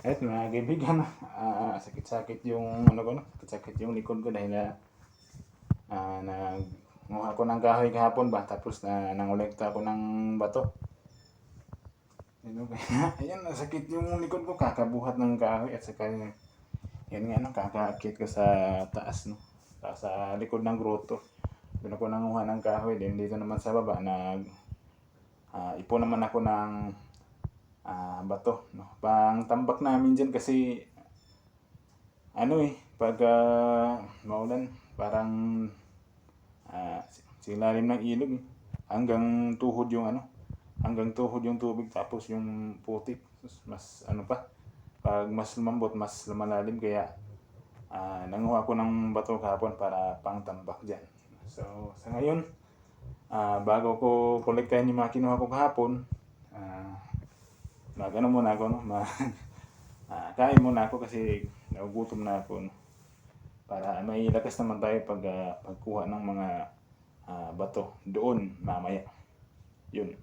Eto mga kaibigan, ah, sakit-sakit yung ano ko no, sakit yung likod ko dahil na ah, nagmuha ko ng kahoy kahapon ba tapos na nangolekta ako ng bato. Kaya? Ayan, sakit yung likod ko kakabuhat ng kahoy at saka yan nga no, kakaakit ko sa taas no, sa, sa likod ng grotto. Doon ako nanguha ng kahoy din dito naman sa baba nag ah, ipon naman ako ng ah, bato. No? Pang tambak namin dyan kasi ano eh, pag ah, maulan, parang ah, silalim ng ilog eh. Hanggang tuhod yung ano, hanggang tuhod yung tubig tapos yung putik. Mas ano pa, pag mas lumambot, mas lumalalim kaya ah, nanguha ko ng bato kahapon para pang tambak dyan. So, sa ngayon, ah, bago ko kolektahin yung mga kinuha ko kahapon, ah, mag ano muna ako, no? Mag, ah, kain muna ako kasi nagugutom na ako. No? Para may lakas naman tayo pag ah, pagkuha ng mga ah, bato doon mamaya. Yun.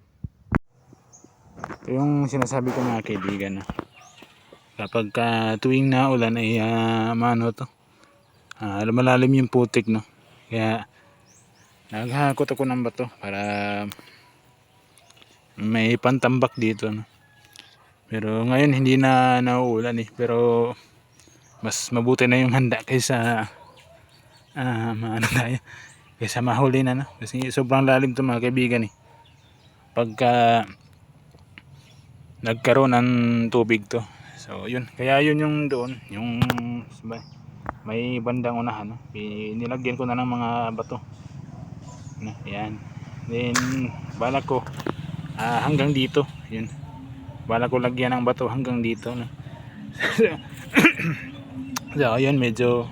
Ito yung sinasabi ko mga kaibigan. No? Kapag ka tuwing na ulan ay uh, mano to. Ah, lumalalim yung putik no. Kaya naghahakot ako ng bato para may pantambak dito no. Pero ngayon hindi na nauulan eh. Pero mas mabuti na yung handa kaysa ah maano tayo. Kaysa mahuli na no. Kasi sobrang lalim to mga kaibigan eh. Pagka nagkaroon ng tubig to. So yun. Kaya yun yung doon. Yung may bandang unahan. No? Nilagyan ko na ng mga bato. No, yan. Then balak ko ah, hanggang dito. Yun bala ko lagyan ng bato hanggang dito no? so ayun medyo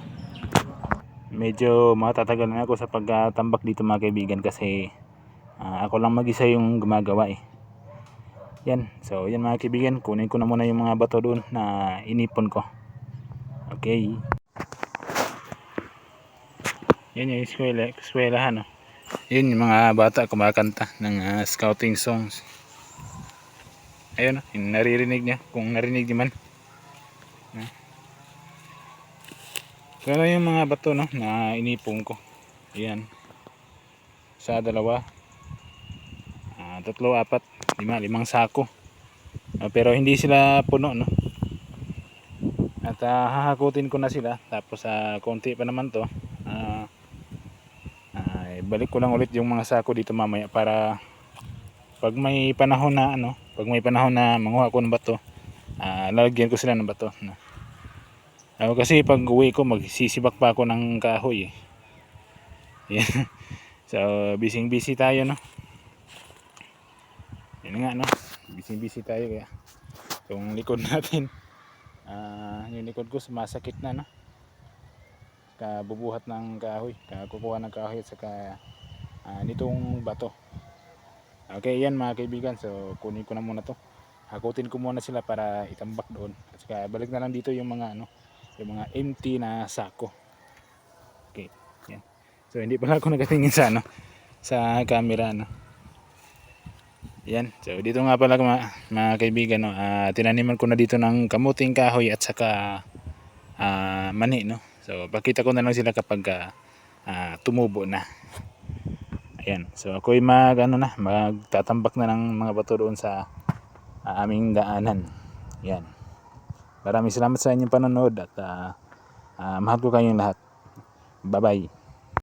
medyo matatagal na ako sa pagtambak dito mga kaibigan kasi ah, ako lang mag isa yung gumagawa eh. Yan. So yan mga kaibigan kunin ko na muna yung mga bato doon na inipon ko. Okay. Yan yung eskwela, eskwelahan no? yun yung mga bata kumakanta ng ah, scouting songs ayun naririnig niya kung narinig niyo man. Pero yung mga bato no na inipong ko? Ayan. Sa dalawa. Ah, tatlo apat lima limang sako. Ah, pero hindi sila puno no? At ah, hahakutin ko na sila tapos sa konti pa naman to. Ah, ah, balik ko lang ulit yung mga sako dito mamaya para pag may panahon na ano, pag may panahon na manguha ko ng bato, ah, lalagyan ko sila ng bato. No. Ako kasi pag uwi ko magsisibak pa ako ng kahoy eh. So, busy busy tayo no. Yan nga no. Busy busy tayo kaya. Yung likod natin, ah, yung likod ko sumasakit na no. Kabubuhat ng kahoy, kakukuha ng kahoy at saka ah, nitong bato. Okay, yan mga kaibigan. So, kunin ko na muna to. Hakutin ko muna sila para itambak doon. At saka balik na lang dito yung mga ano, yung mga empty na sako. Okay, yan. So, hindi pala ako nakatingin sa ano, sa camera no. Yan. So, dito nga pala mga, mga kaibigan no, ah, tinaniman ko na dito ng kamuting kahoy at saka ah, mani no. So, pakita ko na lang sila kapag ah, tumubo na. Ayan. So ako'y mag ano na, magtatambak na ng mga bato doon sa ah, aming daanan. Yan. Maraming salamat sa inyong panonood at ah, ah, mahal ko kayong lahat. Bye-bye.